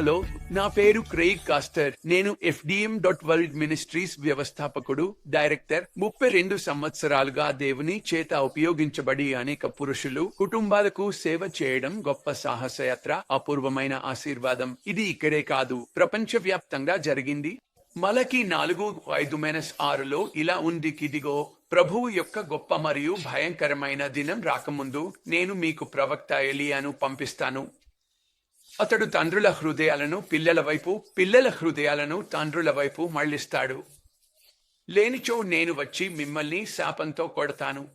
Hello నా పేరు Craig Castor. నేను ఎఫ్డిఎం డాట్ వరల్డ్ మినిస్ట్రీస్ వ్యవస్థాపకుడు డైరెక్టర్. ముప్పై రెండు సంవత్సరాలుగా దేవుని చేత ఉపయోగించబడి అనేక పురుషులు కుటుంబాలకు సేవ చేయడం గొప్ప సాహసయాత్ర అపూర్వమైన ఆశీర్వాదం. ఇది ఇక్కడే కాదు ప్రపంచ వ్యాప్తంగా జరిగింది. మలకి నాలుగు ఐదు మైనస్ ఆరులో ఇలా ఉంది కిదిగో. ప్రభువు యొక్క గొప్ప మరియు భయంకరమైన దినం రాకముందు నేను మీకు ప్రవక్త ఎలియాను పంపిస్తాను. అతడు తండ్రుల హృదయాలను పిల్లల వైపు పిల్లల హృదయాలను తండ్రుల వైపు మళ్ళిస్తాడు లేనిచో నేను వచ్చి మిమ్మల్ని శాపంతో కొడతాను.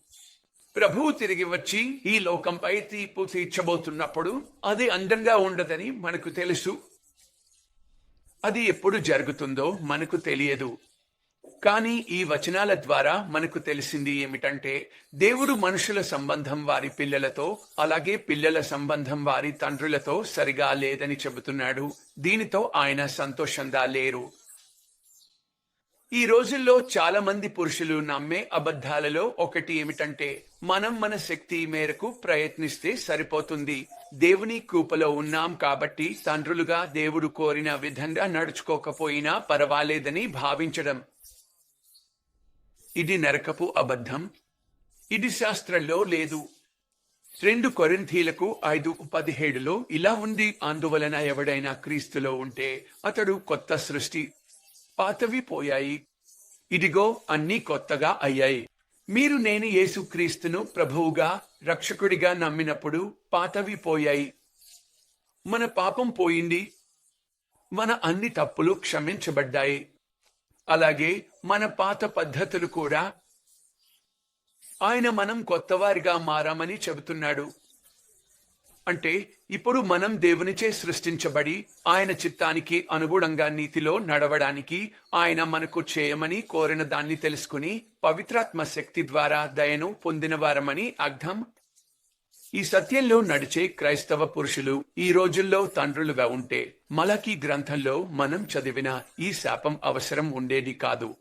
ప్రభువు తిరిగి వచ్చి ఈ లోకంపై తీర్పు తీర్చబోతున్నప్పుడు అది అందంగా ఉండదని మనకు తెలుసు. అది ఎప్పుడు జరుగుతుందో మనకు తెలియదు. కానీ ఈ వచనాల ద్వారా మనకు తెలిసింది ఏమిటంటే దేవుడు మనుషుల సంబంధం వారి పిల్లలతో అలాగే పిల్లల సంబంధం వారి తండ్రులతో సరిగా లేదని చెబుతున్నాడు. దీనితో ఆయన సంతోషంగా లేరు. ఈ రోజుల్లో చాలా మంది పురుషులు నమ్మే అబద్ధాలలో ఒకటి ఏమిటంటే మనం మన శక్తి మేరకు ప్రయత్నిస్తే సరిపోతుంది. దేవుని కూపలో ఉన్నాం కాబట్టి తండ్రులుగా దేవుడు కోరిన విధంగా నడుచుకోకపోయినా పర్వాలేదని భావించడం. ఇది నరకపు అబద్ధం. ఇది శాస్త్రంలో లేదు. రెండు కొరింథీలకు ఐదు పదిహేడులో ఇలా ఉంది. అందువలన ఎవడైనా క్రీస్తులో ఉంటే అతడు కొత్త సృష్టి పాతవి పోయాయి. ఇదిగో అన్నీ కొత్తగా అయ్యాయి. మీరు నేను యేసుక్రీస్తును ప్రభువుగా రక్షకుడిగా నమ్మినప్పుడు పాతవి పోయాయి. మన పాపం పోయింది. మన అన్ని తప్పులు క్షమించబడ్డాయి. అలాగే మన పాత పద్ధతులు కూడా. ఆయన మనం కొత్తవారిగా మారామని చెబుతున్నాడు. అంటే ఇప్పుడు మనం దేవునిచే సృష్టించబడి ఆయన చిత్తానికి అనుగుణంగా నీతిలో నడవడానికి ఆయన మనకు చేయమని కోరిన దాన్ని తెలుసుకుని పవిత్రాత్మ శక్తి ద్వారా దయను పొందినవారమని అర్థం ఈ సత్యంలో నడిచే క్రైస్తవ పురుషులు ఈ రోజుల్లో తండ్రులుగా ఉంటే మలకి గ్రంథంలో మనం చదివిన ఈ శాపం అవసరం ఉండేది కాదు.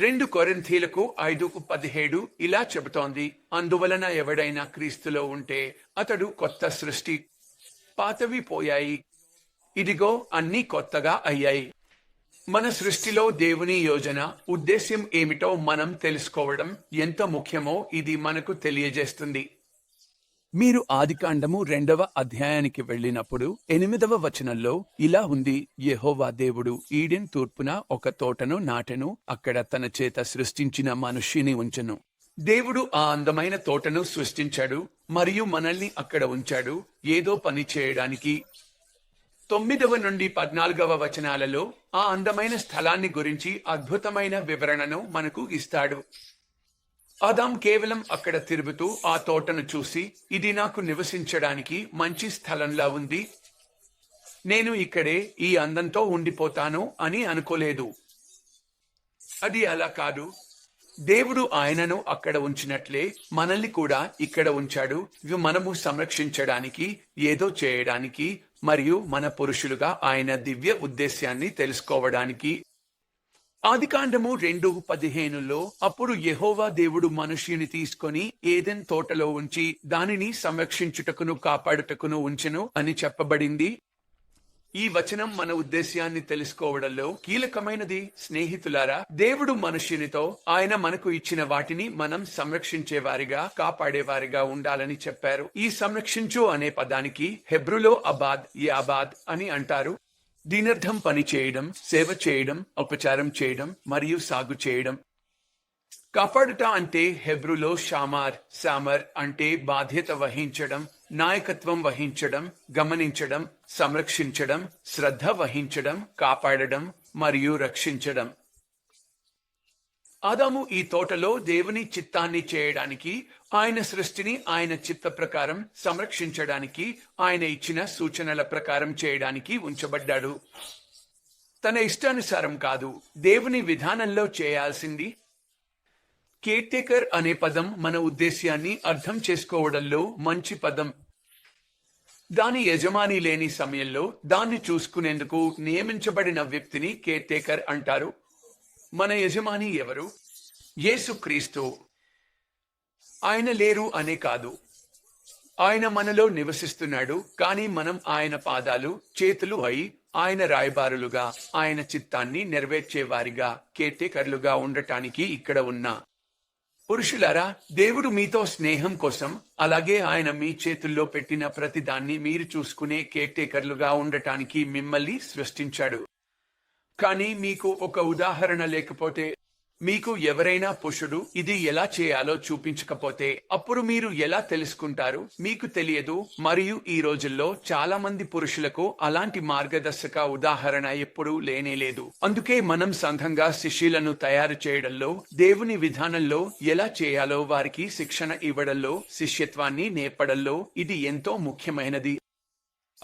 రెండు కొరింథీలకు ఐదుకు పదిహేడు ఇలా చెబుతోంది. అందువలన ఎవడైనా క్రీస్తులో ఉంటే అతడు కొత్త సృష్టి పాతవి పోయాయి. ఇదిగో అన్నీ కొత్తగా అయ్యాయి. మన సృష్టిలో దేవుని యోజన ఉద్దేశ్యం ఏమిటో మనం తెలుసుకోవడం ఎంత ముఖ్యమో ఇది మనకు తెలియజేస్తుంది. మీరు ఆదికాండము రెండవ అధ్యాయానికి వెళ్ళినప్పుడు ఎనిమిదవ వచనంలో ఇలా ఉంది యెహోవా దేవుడు ఈడెన్ తూర్పున ఒక తోటను నాటెను అక్కడ తన చేత సృష్టించిన మనుష్యుని ఉంచెను. దేవుడు ఆ అందమైన తోటను సృష్టించాడు మరియు మనల్ని అక్కడ ఉంచాడు. ఏదో పని చేయడానికి తొమ్మిదవ నుండి పద్నాలుగవ వచనాలలో ఆ అందమైన స్థలాన్ని గురించి అద్భుతమైన వివరణను మనకు ఇస్తాడు. ఆదాం కేవలం అక్కడ తిరుగుతూ ఆ తోటను చూసి ఇది నాకు నివసించడానికి మంచి స్థలంలా ఉంది. నేను ఇక్కడే ఈ అందంతో ఉండిపోతాను అని అనుకోలేదు. అది అలా కాదు. దేవుడు ఆయనను అక్కడ ఉంచినట్లే మనల్ని కూడా ఇక్కడ ఉంచాడు. ఇవి మనము సంరక్షించడానికి ఏదో చేయడానికి మరియు మన పురుషులుగా ఆయన దివ్య ఉద్దేశ్యాన్ని తెలుసుకోవడానికి ఆదికాండము రెండు పదిహేనులో అప్పుడు యహోవా దేవుడు మనుష్యుని తీసుకొని ఏదెన్ తోటలో ఉంచి దానిని సంరక్షించుటకును కాపాడుటకును ఉంచెను అని చెప్పబడింది. ఈ వచనం మన ఉద్దేశ్యాన్ని తెలుసుకోవడంలో కీలకమైనది. స్నేహితులారా దేవుడు మనుష్యునితో ఆయన మనకు ఇచ్చిన వాటిని మనం సంరక్షించేవారిగా కాపాడేవారిగా ఉండాలని చెప్పారు. ఈ సంరక్షించు అనే పదానికి హెబ్రులో అబాద్ యాబాద్ అని అంటారు. దీనర్థం పని చేయడం సేవ చేయడం ఉపచారం చేయడం మరియు సాగు చేయడం. కాపాడుట అంటే హెబ్రులో షామార్ సామర్ అంటే బాధ్యత వహించడం నాయకత్వం వహించడం గమనించడం సంరక్షించడం శ్రద్ధ వహించడం కాపాడడం మరియు రక్షించడం. ఆదాము ఈ తోటలో దేవుని చిత్తాన్ని చేయడానికి ఆయన సృష్టిని ఆయన చిత్త ప్రకారం సంరక్షించడానికి ఆయన ఇచ్చిన సూచనల ప్రకారం చేయడానికి ఉంచబడ్డాడు. తన ఇష్టానుసారం కాదు దేవుని విధానంలో చేయాల్సింది. కేర్టేకర్ అనే పదం మన ఉద్దేశ్యాన్ని అర్థం చేసుకోవడంలో మంచి పదం. దాని యజమాని లేని సమయంలో దాన్ని చూసుకునేందుకు నియమించబడిన వ్యక్తిని కేర్టేకర్ అంటారు. మన యజమాని ఎవరు? యేసుక్రీస్తు. ఆయన లేరు అనే కాదు. ఆయన మనలో నివసిస్తున్నాడు కానీ మనం ఆయన పాదాలు చేతులు అయి ఆయన రాయబారులుగా ఆయన చిత్తాన్ని నెరవేర్చేవారిగా కేటేకర్లుగా ఉండటానికి ఇక్కడ ఉన్నా. పురుషులారా దేవుడు మీతో స్నేహం కోసం అలాగే ఆయన మీ చేతుల్లో పెట్టిన ప్రతిదాన్ని మీరు చూసుకునే కేర్టేకర్లుగా ఉండటానికి మిమ్మల్ని సృష్టించాడు. కానీ మీకు ఒక ఉదాహరణ లేకపోతే మీకు ఎవరైనా పురుషుడు ఇది ఎలా చేయాలో చూపించకపోతే అప్పుడు మీరు ఎలా తెలుసుకుంటారు? మీకు తెలియదు. మరియు ఈ రోజుల్లో చాలా మంది పురుషులకు అలాంటి మార్గదర్శక ఉదాహరణ ఎప్పుడూ లేనేలేదు అందుకే మనం సంఘంగా శిష్యులను తయారు చేయడంలో దేవుని విధానంలో ఎలా చేయాలో వారికి శిక్షణ ఇవ్వడంలో శిష్యత్వాన్ని నేర్పడంలో ఇది ఎంతో ముఖ్యమైనది.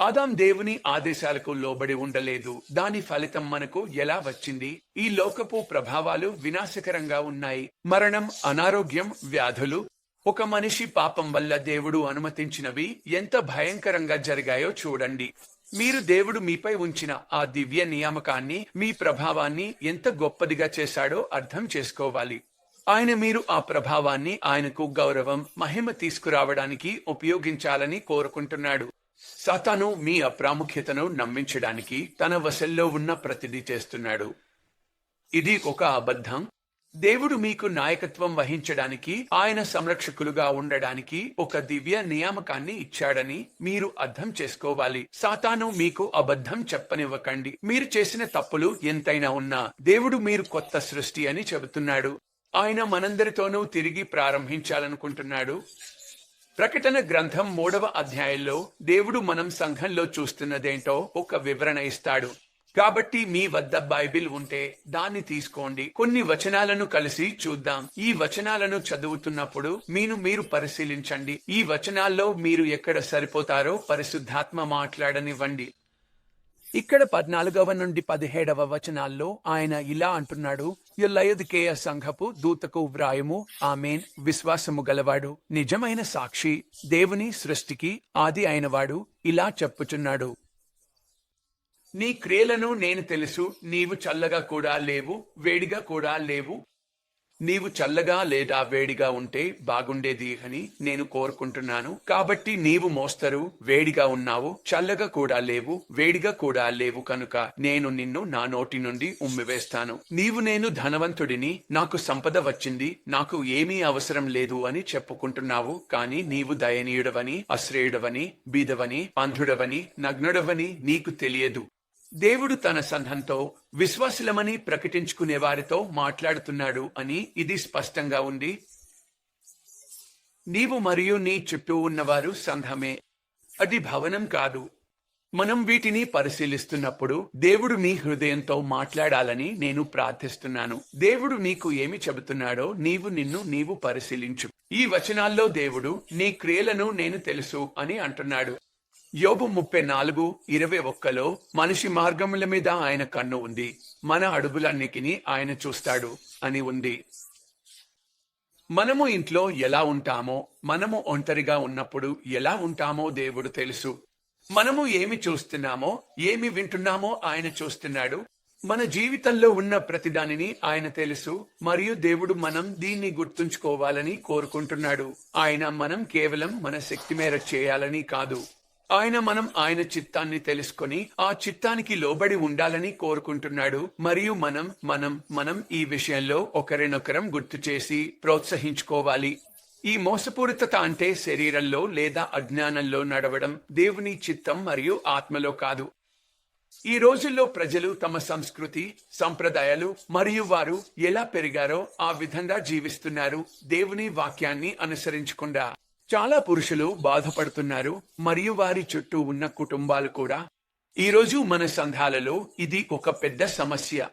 ఆదాం దేవుని ఆదేశాలకు లోబడి ఉండలేదు. దాని ఫలితం మనకు ఎలా వచ్చింది? ఈ లోకపు ప్రభావాలు వినాశకరంగా ఉన్నాయి. మరణం అనారోగ్యం వ్యాధులు. ఒక మనిషి పాపం వల్ల దేవుడు అనుమతించినవి ఎంత భయంకరంగా జరిగాయో చూడండి. మీరు దేవుడు మీపై ఉంచిన ఆ దివ్య నియామకాన్ని మీ ప్రభావాన్ని ఎంత గొప్పదిగా చేశాడో అర్థం చేసుకోవాలి. ఆయన మీరు ఆ ప్రభావాన్ని ఆయనకు గౌరవం మహిమ తీసుకురావడానికి ఉపయోగించాలని కోరుకుంటున్నాడు. సాతాను మీ అప్రాముఖ్యతను నమ్మించడానికి తన వశల్లో ఉన్న ప్రతిదీ చేస్తున్నాడు. ఇది ఒక అబద్ధం. దేవుడు మీకు నాయకత్వం వహించడానికి ఆయన సంరక్షకులుగా ఉండడానికి ఒక దివ్య నియామకాన్ని ఇచ్చాడని మీరు అర్థం చేసుకోవాలి. సాతాను మీకు అబద్ధం చెప్పనివ్వకండి. మీరు చేసిన తప్పులు ఎంతైనా ఉన్నా దేవుడు మీరు కొత్త సృష్టి అని చెబుతున్నాడు. ఆయన మనందరితోనూ తిరిగి ప్రారంభించాలనుకుంటున్నాడు. ప్రకటన గ్రంథం మూడవ అధ్యాయంలో దేవుడు మనం సంఘంలో చూస్తున్నదేంటో ఒక వివరణ ఇస్తాడు. కాబట్టి మీ వద్ద బైబిల్ ఉంటే దాన్ని తీసుకోండి. కొన్ని వచనాలను కలిసి చూద్దాం. ఈ వచనాలను చదువుతున్నప్పుడు మీను మీరు పరిశీలించండి. ఈ వచనాల్లో మీరు ఎక్కడ సరిపోతారో పరిశుద్ధాత్మ మాట్లాడనివ్వండి. ఇక్కడ పద్నాలుగవ నుండి పదిహేడవ వచనాల్లో ఆయన ఇలా అంటున్నాడు యొల్లయదుకేయ సంఘపు దూతకు వ్రాయము ఆమెన్ విశ్వాసము గలవాడు. నిజమైన సాక్షి దేవుని సృష్టికి ఆది అయినవాడు ఇలా చెప్పుచున్నాడు. నీ క్రియలను నేను తెలుసు నీవు చల్లగా కూడా లేవు వేడిగా కూడా లేవు. నీవు చల్లగా లేదా వేడిగా ఉంటే బాగుండేది అని నేను కోరుకుంటున్నాను. కాబట్టి నీవు మోస్తరు వేడిగా ఉన్నావు చల్లగా కూడా లేవు వేడిగా కూడా లేవు కనుక నేను నిన్ను నా నోటి నుండి ఉమ్మివేస్తాను. నీవు నేను ధనవంతుడిని నాకు సంపద వచ్చింది నాకు ఏమీ అవసరం లేదు అని చెప్పుకుంటున్నావు. కానీ నీవు దయనీయుడవని అశ్రేయుడవని బీదవని అంధుడవని నగ్నుడవని నీకు తెలియదు. దేవుడు తన సంఘంతో విశ్వాసులమని ప్రకటించుకునే వారితో మాట్లాడుతున్నాడు అని ఇది స్పష్టంగా ఉంది. నీవు మరియు నీ చుట్టూ ఉన్నవారు సంఘమే. అది భవనం కాదు. మనం వీటిని పరిశీలిస్తున్నప్పుడు దేవుడు మీ హృదయంతో మాట్లాడాలని నేను ప్రార్థిస్తున్నాను. దేవుడు నీకు ఏమి చెబుతున్నాడో నీవు నిన్ను నీవు పరిశీలించు. ఈ వచనాల్లో దేవుడు నీ క్రియలను నేను తెలుసు అని అంటున్నాడు. యోబు ముప్పై నాలుగు ఇరవై ఒక్కలో మనిషి మార్గముల మీద ఆయన కన్ను ఉంది. మన అడుగులన్నిటిని ఆయన చూస్తాడు అని ఉంది. మనము ఇంట్లో ఎలా ఉంటామో మనము ఒంటరిగా ఉన్నప్పుడు ఎలా ఉంటామో దేవుడు తెలుసు. మనము ఏమి చూస్తున్నామో ఏమి వింటున్నామో ఆయన చూస్తున్నాడు. మన జీవితంలో ఉన్న ప్రతిదానిని ఆయన తెలుసు. మరియు దేవుడు మనం దీన్ని గుర్తుంచుకోవాలని కోరుకుంటున్నాడు. ఆయన మనం కేవలం మన శక్తి మేర చేయాలని కాదు. ఆయన మనం ఆయన చిత్తాన్ని తెలుసుకొని ఆ చిత్తానికి లోబడి ఉండాలని కోరుకుంటున్నాడు. మరియు మనం మనం మనం ఈ విషయంలో ఒకరినొకరం గుర్తు చేసి ప్రోత్సహించుకోవాలి. ఈ మోసపూరితత అంటే శరీరంలో లేదా అజ్ఞానంలో నడవడం దేవుని చిత్తం మరియు ఆత్మలో కాదు. ఈ రోజుల్లో ప్రజలు తమ సంస్కృతి సంప్రదాయాలు మరియు వారు ఎలా పెరిగారో ఆ విధంగా జీవిస్తున్నారు. దేవుని వాక్యాన్ని అనుసరించకుండా. చాలా పురుషులు బాధపడుతున్నారు మరియు వారి చుట్టూ ఉన్న కుటుంబాలు కూడా. ఈరోజు మన సంఘాలలో ఇది ఒక పెద్ద సమస్య.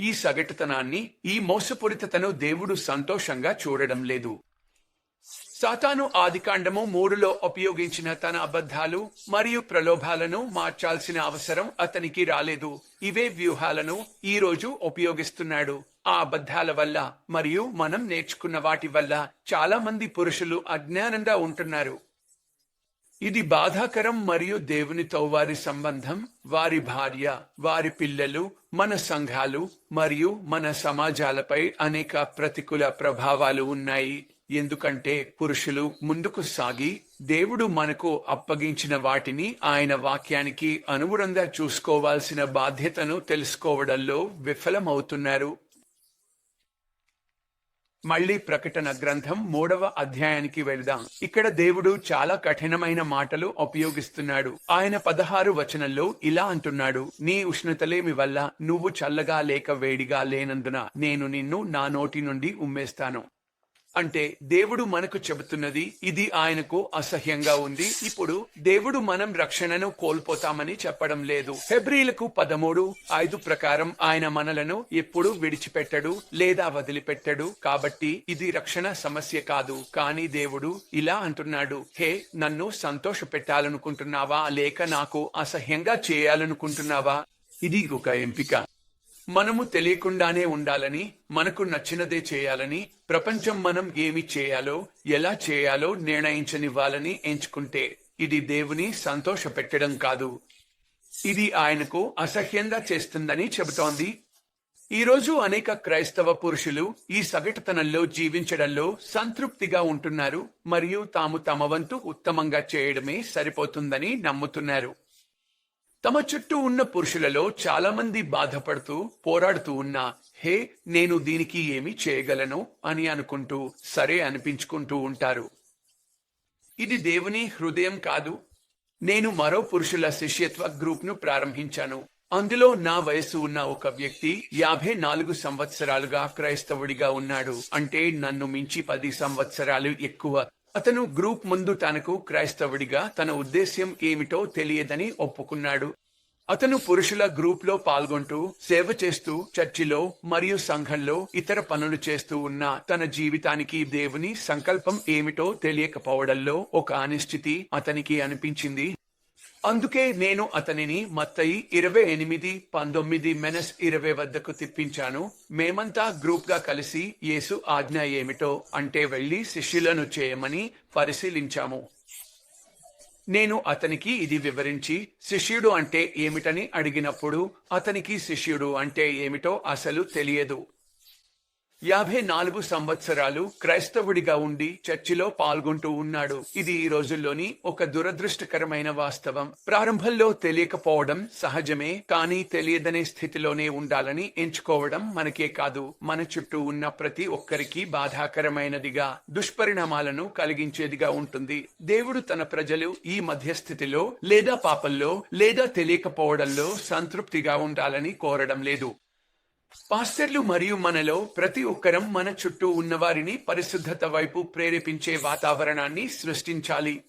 ఈ సగటుతనాన్ని ఈ మోసపూరితతను దేవుడు సంతోషంగా చూడడం లేదు. సాతాను ఆదికాండము మూడులో ఉపయోగించిన తన అబద్ధాలు మరియు ప్రలోభాలను మార్చాల్సిన అవసరం అతనికి రాలేదు. ఇవే వ్యూహాలను ఈ రోజు ఉపయోగిస్తున్నాడు. ఆ అబద్ధాల వల్ల మరియు మనం నేర్చుకున్న వాటి వల్ల చాలా మంది పురుషులు అజ్ఞానంగా ఉంటున్నారు. ఇది బాధాకరం మరియు దేవునితో వారి సంబంధం వారి భార్య వారి పిల్లలు మన సంఘాలు మరియు మన సమాజాలపై అనేక ప్రతికూల ప్రభావాలు ఉన్నాయి. ఎందుకంటే పురుషులు ముందుకు సాగి దేవుడు మనకు అప్పగించిన వాటిని ఆయన వాక్యానికి అనుగుణంగా చూసుకోవాల్సిన బాధ్యతను తెలుసుకోవడంలో విఫలమవుతున్నారు. మళ్ళీ ప్రకటన గ్రంథం మూడవ అధ్యాయానికి వెళ్దాం. ఇక్కడ దేవుడు చాలా కఠినమైన మాటలు ఉపయోగిస్తున్నాడు. ఆయన పదహారు వచనంలో ఇలా అంటున్నాడు నీ ఉష్ణతలేమి వల్ల నువ్వు చల్లగా లేక వేడిగా లేనందున నేను నిన్ను నా నోటి నుండి ఉమ్మేస్తాను. అంటే దేవుడు మనకు చెబుతున్నది ఇది ఆయనకు అసహ్యంగా ఉంది. ఇప్పుడు దేవుడు మనం రక్షణను కోల్పోతామని చెప్పడం లేదు. ఫిబ్రిలకు పదమూడు ఐదు ప్రకారం ఆయన మనలను ఎప్పుడు విడిచిపెట్టడు లేదా వదిలిపెట్టడు. కాబట్టి ఇది రక్షణ సమస్య కాదు. కానీ దేవుడు ఇలా అంటున్నాడు హే నన్ను సంతోష పెట్టాలనుకుంటున్నావా లేక నాకు అసహ్యంగా చేయాలనుకుంటున్నావా? ఇది ఒక ఎంపిక. మనము తెలియకుండానే ఉండాలని మనకు నచ్చినదే చేయాలని ప్రపంచం మనం ఏమి చేయాలో ఎలా చేయాలో నిర్ణయించనివ్వాలని ఎంచుకుంటే ఇది దేవుని సంతోష పెట్టడం కాదు. ఇది ఆయనకు అసహ్యంగా చేస్తుందని చెబుతోంది. ఈ రోజు అనేక క్రైస్తవ పురుషులు ఈ సగటుతనంలో జీవించడంలో సంతృప్తిగా ఉంటున్నారు మరియు తాము తమ వంతు ఉత్తమంగా చేయడమే సరిపోతుందని నమ్ముతున్నారు. తమ చుట్టూ ఉన్న పురుషులలో చాలా మంది బాధపడుతూ పోరాడుతూ ఉన్నా హే నేను దీనికి ఏమి చేయగలను అని అనుకుంటూ సరే అనిపించుకుంటూ ఉంటారు. ఇది దేవుని హృదయం కాదు. నేను మరో పురుషుల శిష్యత్వ గ్రూప్ను ప్రారంభించాను. అందులో నా వయసు ఉన్న ఒక వ్యక్తి యాభై నాలుగు సంవత్సరాలుగా క్రైస్తవుడిగా ఉన్నాడు. అంటే నన్ను మించి పది సంవత్సరాలు ఎక్కువ అతను గ్రూప్ ముందు తనకు క్రైస్తవుడిగా తన ఉద్దేశ్యం ఏమిటో తెలియదని ఒప్పుకున్నాడు. అతను పురుషుల గ్రూప్లో పాల్గొంటూ సేవ చేస్తూ చర్చిలో మరియు సంఘంలో ఇతర పనులు చేస్తూ ఉన్న తన జీవితానికి దేవుని సంకల్పం ఏమిటో తెలియకపోవడంలో ఒక అనిశ్చితి అతనికి అనిపించింది. అందుకే నేను అతనిని మత్తయి ఇరవై ఎనిమిది పంతొమ్మిది మెనస్ ఇరవై వద్దకు తిప్పించాను. మేమంతా గ్రూప్గా కలిసి యేసు ఆజ్ఞ ఏమిటో అంటే వెళ్ళి శిష్యులను చేయమని పరిశీలించాము. నేను అతనికి ఇది వివరించి శిష్యుడు అంటే ఏమిటని అడిగినప్పుడు అతనికి శిష్యుడు అంటే ఏమిటో అసలు తెలియదు. యాభై నాలుగు సంవత్సరాలు క్రైస్తవుడిగా ఉండి చర్చిలో పాల్గొంటూ ఉన్నాడు. ఇది ఈ రోజుల్లోని ఒక దురదృష్టకరమైన వాస్తవం. ప్రారంభంలో తెలియకపోవడం సహజమే కానీ తెలియదనే స్థితిలోనే ఉండాలని ఎంచుకోవడం మనకే కాదు. మన చుట్టూ ఉన్న ప్రతి ఒక్కరికి బాధాకరమైనదిగా దుష్పరిణామాలను కలిగించేదిగా ఉంటుంది. దేవుడు తన ప్రజలు ఈ మధ్యస్థితిలో లేదా పాపంలో లేదా తెలియకపోవడంలో సంతృప్తిగా ఉండాలని కోరడం లేదు. పాస్టర్లు మరియు మనలో ప్రతి ఒక్కరం మన చుట్టూ ఉన్నవారిని పరిశుద్ధత వైపు ప్రేరేపించే వాతావరణాన్ని సృష్టించాలి.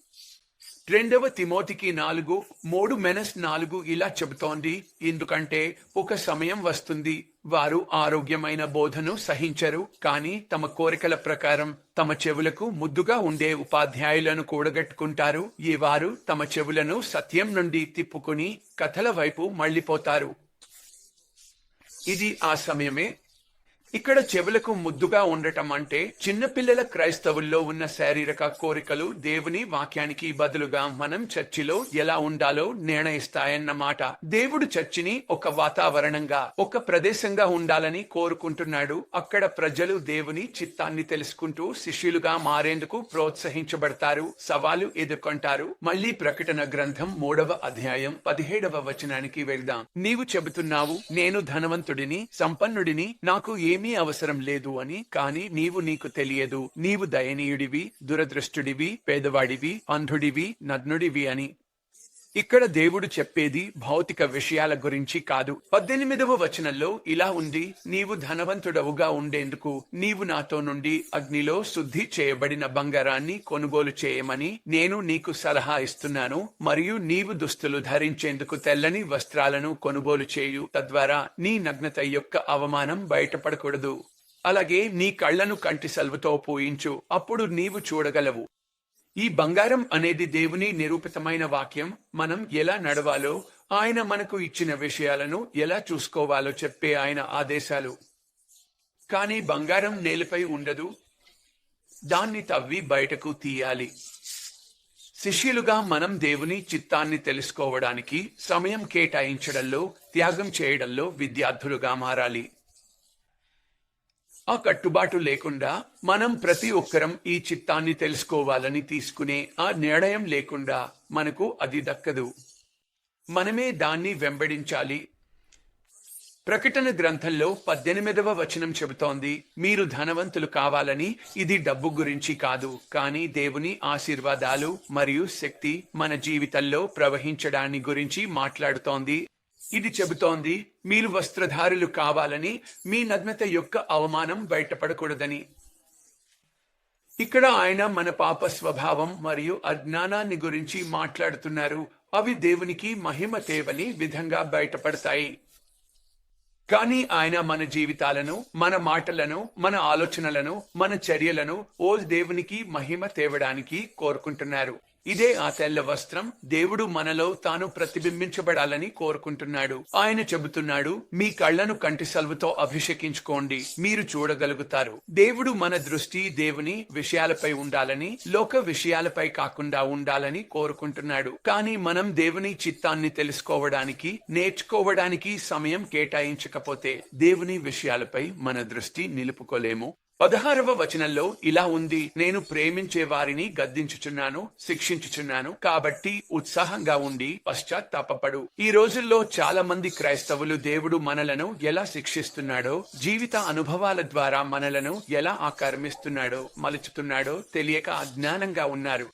రెండవ తిమోతికి నాలుగు మూడు మెనస్ నాలుగు ఇలా చెబుతోంది. ఎందుకంటే ఒక సమయం వస్తుంది. వారు ఆరోగ్యమైన బోధను సహించరు కానీ తమ కోరికల ప్రకారం తమ చెవులకు ముద్దుగా ఉండే ఉపాధ్యాయులను కూడగట్టుకుంటారు. ఈ వారు తమ చెవులను సత్యం నుండి తిప్పుకుని కథల వైపు మళ్ళిపోతారు ఇది ఆ సమయమే ఇక్కడ చెవులకు ముద్దుగా ఉండటం అంటే చిన్నపిల్లల క్రైస్తవుల్లో ఉన్న శారీరక కోరికలు దేవుని వాక్యానికి బదులుగా మనం చర్చిలో ఎలా ఉండాలో నిర్ణయిస్తాయన్నమాట దేవుడు చర్చిని ఒక వాతావరణంగా ఒక ప్రదేశంగా ఉండాలని కోరుకుంటున్నాడు. అక్కడ ప్రజలు దేవుని చిత్తాన్ని తెలుసుకుంటూ శిష్యులుగా మారేందుకు ప్రోత్సహించబడతారు సవాలు ఎదుర్కొంటారు. మళ్ళీ ప్రకటన గ్రంథం మూడవ అధ్యాయం పదిహేడవ వచనానికి వెళ్దాం. నీవు చెబుతున్నావు నేను ధనవంతుడిని సంపన్నుడిని నాకు ఏమీ అవసరం లేదు అని కానీ నీవు నీకు తెలియదు. నీవు దయనీయుడివి దురదృష్టుడివి పేదవాడివి అంధుడివి నగ్నుడివి అని. ఇక్కడ దేవుడు చెప్పేది భౌతిక విషయాల గురించి కాదు. పద్దెనిమిదవ వచనంలో ఇలా ఉంది నీవు ధనవంతుడవుగా ఉండేందుకు నీవు నాతో నుండి అగ్నిలో శుద్ధి చేయబడిన బంగారాన్ని కొనుగోలు చేయమని నేను నీకు సలహా ఇస్తున్నాను. మరియు నీవు దుస్తులు ధరించేందుకు తెల్లని వస్త్రాలను కొనుగోలు చేయు. తద్వారా నీ నగ్నత యొక్క అవమానం బయటపడకూడదు. అలాగే నీ కళ్ళను కంటి సల్వతో పూయించు. అప్పుడు నీవు చూడగలవు. ఈ బంగారం అనేది దేవుని నిరూపితమైన వాక్యం. మనం ఎలా నడవాలో ఆయన మనకు ఇచ్చిన విషయాలను ఎలా చూసుకోవాలో చెప్పే ఆయన ఆదేశాలు. కానీ బంగారం నేలపై ఉండదు దాన్ని తవ్వి బయటకు తీయాలి. శిష్యులుగా మనం దేవుని చిత్తాన్ని తెలుసుకోవడానికి సమయం కేటాయించడంలో త్యాగం చేయడంలో విద్యార్థులుగా మారాలి. ఆ కట్టుబాటు లేకుండా మనం ప్రతి ఒక్కరం ఈ చిత్తాన్ని తెలుసుకోవాలని తీసుకునే ఆ నిర్ణయం లేకుండా మనకు అది దక్కదు. మనమే దాన్ని వెంబడించాలి. ప్రకటన గ్రంథంలో పద్దెనిమిదవ వచనం చెబుతోంది మీరు ధనవంతులు కావాలని ఇది డబ్బు గురించి కాదు కానీ దేవుని ఆశీర్వాదాలు మరియు శక్తి మన జీవితంలో ప్రవహించడాన్ని గురించి మాట్లాడుతోంది. ఇది చెబుతోంది మీరు వస్త్రధారులు కావాలని మీ నగ్నత యొక్క అవమానం బయటపడకూడదని. ఇక్కడ ఆయన మన పాప స్వభావం మరియు అజ్ఞానాన్ని గురించి మాట్లాడుతున్నారు. అవి దేవునికి మహిమ తేవని విధంగా బయటపడతాయి. కానీ ఆయన మన జీవితాలను మన మాటలను మన ఆలోచనలను మన చర్యలను ఓ దేవునికి మహిమ తేవడానికి కోరుకుంటున్నారు. ఇదే ఆ తెల్ల వస్త్రం దేవుడు మనలో తాను ప్రతిబింబించబడాలని కోరుకుంటున్నాడు. ఆయన చెబుతున్నాడు మీ కళ్ళను కంటి సల్వుతో అభిషేకించుకోండి మీరు చూడగలుగుతారు. దేవుడు మన దృష్టి దేవుని విషయాలపై ఉండాలని లోక విషయాలపై కాకుండా ఉండాలని కోరుకుంటున్నాడు. కానీ మనం దేవుని చిత్తాన్ని తెలుసుకోవడానికి నేర్చుకోవడానికి సమయం కేటాయించకపోతే దేవుని విషయాలపై మన దృష్టి నిలుపుకోలేము. పదహారవ వచనంలో ఇలా ఉంది నేను ప్రేమించే వారిని గద్దించుచున్నాను శిక్షించుచున్నాను కాబట్టి ఉత్సాహంగా ఉండి పశ్చాత్తాపడు ఈ రోజుల్లో చాలా మంది క్రైస్తవులు దేవుడు మనలను ఎలా శిక్షిస్తున్నాడో జీవిత అనుభవాల ద్వారా మనలను ఎలా ఆకర్మిస్తున్నాడో మలుచుతున్నాడో తెలియక అజ్ఞానంగా ఉన్నారు.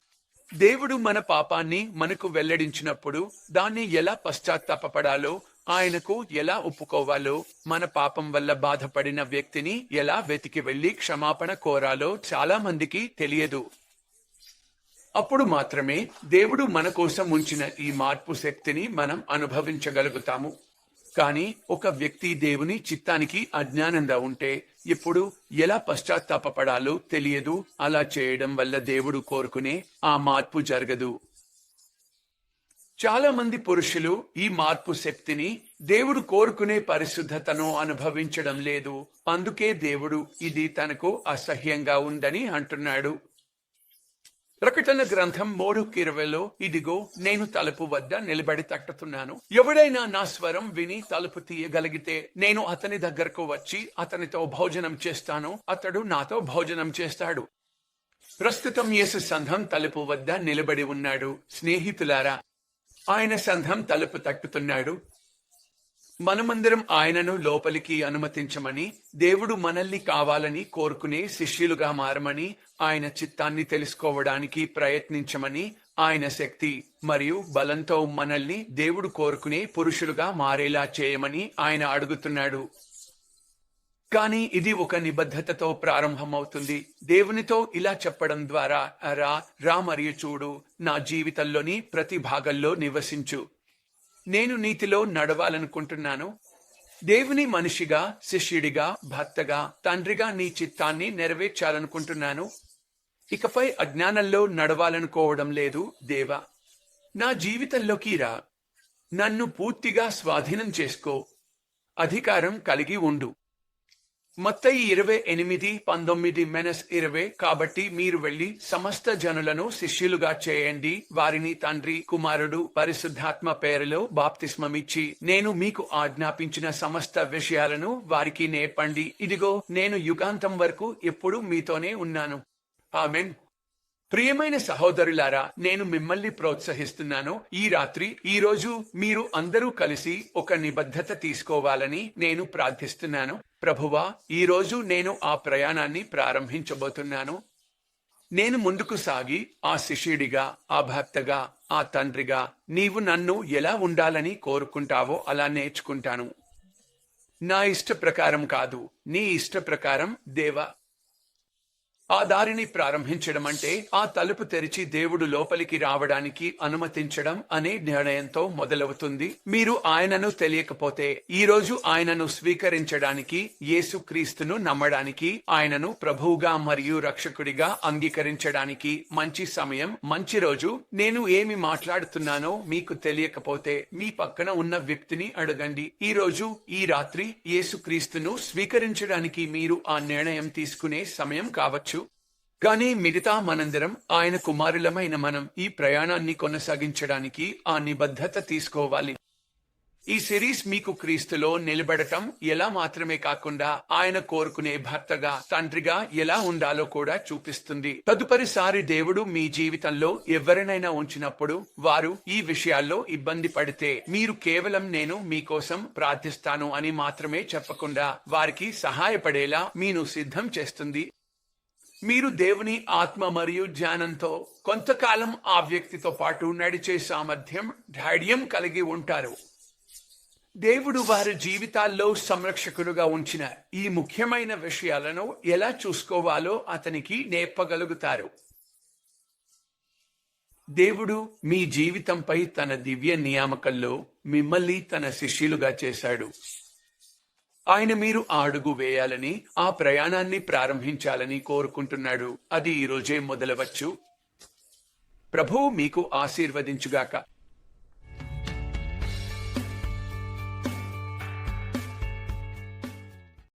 దేవుడు మన పాపాన్ని మనకు వెల్లడించినప్పుడు దాన్ని ఎలా పశ్చాత్తాపపడాలో ఆయనకు ఎలా ఒప్పుకోవాలో మన పాపం వల్ల బాధపడిన వ్యక్తిని ఎలా వెతికి వెళ్ళి క్షమాపణ కోరాలో చాలా మందికి తెలియదు. అప్పుడు మాత్రమే దేవుడు మన కోసం ఉంచిన ఈ మార్పు శక్తిని మనం అనుభవించగలుగుతాము. కానీ ఒక వ్యక్తి దేవుని చిత్తానికి అజ్ఞానంగా ఉంటే ఇప్పుడు ఎలా పశ్చాత్తాపపడాలో తెలియదు. అలా చేయడం వల్ల దేవుడు కోరుకునే ఆ మార్పు జరగదు. చాలా మంది పురుషులు ఈ మార్పు శక్తిని దేవుడు కోరుకునే పరిశుద్ధతను అనుభవించడం లేదు. అందుకే దేవుడు ఇది తనకు అసహ్యంగా ఉందని అంటున్నాడు. ప్రకటన గ్రంథం మూడు ఇరవైలో ఇదిగో నేను తలుపు వద్ద నిలబడి తట్టుతున్నాను. ఎవడైనా నా స్వరం విని తలుపు తీయగలిగితే నేను అతని దగ్గరకు వచ్చి అతనితో భోజనం చేస్తాను. అతడు నాతో భోజనం చేస్తాడు. ప్రస్తుతం యేసు సంఘం తలుపు వద్ద నిలబడి ఉన్నాడు. స్నేహితులారా ఆయన సంఘం తలుపు తట్టుతున్నాడు మనమందరం ఆయనను లోపలికి అనుమతించమని దేవుడు మనల్ని కావాలని కోరుకునే శిష్యులుగా మారమని ఆయన చిత్తాన్ని తెలుసుకోవడానికి ప్రయత్నించమని ఆయన శక్తి మరియు బలంతో మనల్ని దేవుడు కోరుకునే పురుషులుగా మారేలా చేయమని ఆయన అడుగుతున్నాడు. కానీ ఇది ఒక నిబద్ధతతో ప్రారంభమవుతుంది. దేవునితో ఇలా చెప్పడం ద్వారా రా రా మరియు చూడు నా జీవితంలోని ప్రతి భాగంలో నివసించు. నేను నీతిలో నడవాలనుకుంటున్నాను. దేవుని మనిషిగా శిష్యుడిగా భర్తగా తండ్రిగా నీ చిత్తాన్ని నెరవేర్చాలనుకుంటున్నాను. ఇకపై అజ్ఞానంలో నడవాలనుకోవడం లేదు దేవా. నా జీవితంలోకి రా. నన్ను పూర్తిగా స్వాధీనం చేసుకో. అధికారం కలిగి ఉండు. మత్తయి ఇరవై ఎనిమిది పంతొమ్మిది మెనస్ ఇరవై కాబట్టి మీరు వెళ్ళి సమస్త జనులను శిష్యులుగా చేయండి. వారిని తండ్రి కుమారుడు పరిశుద్ధాత్మ పేరులో బాప్తిస్మమిచ్చి నేను మీకు ఆజ్ఞాపించిన సమస్త విషయాలను వారికి నేర్పండి. ఇదిగో నేను యుగాంతం వరకు ఎప్పుడు మీతోనే ఉన్నాను. ఆమెన్. ప్రియమైన సహోదరులారా నేను మిమ్మల్ని ప్రోత్సహిస్తున్నాను. ఈ రాత్రి ఈ రోజు మీరు అందరూ కలిసి ఒక నిబద్ధత తీసుకోవాలని నేను ప్రార్థిస్తున్నాను. ప్రభువా ఈరోజు నేను ఆ ప్రయాణాన్ని ప్రారంభించబోతున్నాను. నేను ముందుకు సాగి ఆ శిష్యుడిగా ఆ భక్తగా ఆ తండ్రిగా నీవు నన్ను ఎలా ఉండాలని కోరుకుంటావో అలా నేర్చుకుంటాను. నా ఇష్ట ప్రకారం కాదు నీ ఇష్ట ప్రకారం దేవా ఆ దారిని ప్రారంభించడం అంటే ఆ తలుపు తెరిచి దేవుడు లోపలికి రావడానికి అనుమతించడం అనే నిర్ణయంతో మొదలవుతుంది. మీరు ఆయనను తెలియకపోతే ఈ రోజు ఆయనను స్వీకరించడానికి యేసుక్రీస్తును నమ్మడానికి ఆయనను ప్రభువుగా మరియు రక్షకుడిగా అంగీకరించడానికి మంచి సమయం మంచి రోజు. నేను ఏమి మాట్లాడుతున్నానో మీకు తెలియకపోతే మీ పక్కన ఉన్న వ్యక్తిని అడగండి. ఈ రోజు ఈ రాత్రి యేసుక్రీస్తును స్వీకరించడానికి మీరు ఆ నిర్ణయం తీసుకునే సమయం కావచ్చు. కానీ మిగతా మనందరం ఆయన కుమారులమైన మనం ఈ ప్రయాణాన్ని కొనసాగించడానికి ఆ నిబద్ధత తీసుకోవాలి. ఈ సిరీస్ మీకు క్రీస్తులో నిలబడటం ఎలా మాత్రమే కాకుండా ఆయన కోరుకునే భర్తగా తండ్రిగా ఎలా ఉండాలో కూడా చూపిస్తుంది. తదుపరిసారి దేవుడు మీ జీవితంలో ఎవరినైనా ఉంచినప్పుడు వారు ఈ విషయాల్లో ఇబ్బంది పడితే మీరు కేవలం నేను మీకోసం ప్రార్థిస్తాను అని మాత్రమే చెప్పకుండా వారికి సహాయపడేలా మీను సిద్ధం చేస్తుంది. మీరు దేవుని ఆత్మ మరియు జ్ఞానంతో కొంతకాలం ఆ వ్యక్తితో పాటు నడిచే సామర్థ్యం ధైర్యం కలిగి ఉంటారు. దేవుడు వారి జీవితాల్లో సంరక్షకులుగా ఉంచిన ఈ ముఖ్యమైన విషయాలను ఎలా చూసుకోవాలో అతనికి నేర్పగలుగుతారు. దేవుడు మీ జీవితంపై తన దివ్య నియామకంలో మిమ్మల్ని తన శిష్యులుగా చేశాడు. ఆయన మీరు అడుగు వేయాలని ఆ ప్రయాణాన్ని ప్రారంభించాలని కోరుకుంటున్నాడు. అది ఈ రోజే మొదలవచ్చు. ప్రభువు మీకు ఆశీర్వదించుగాక.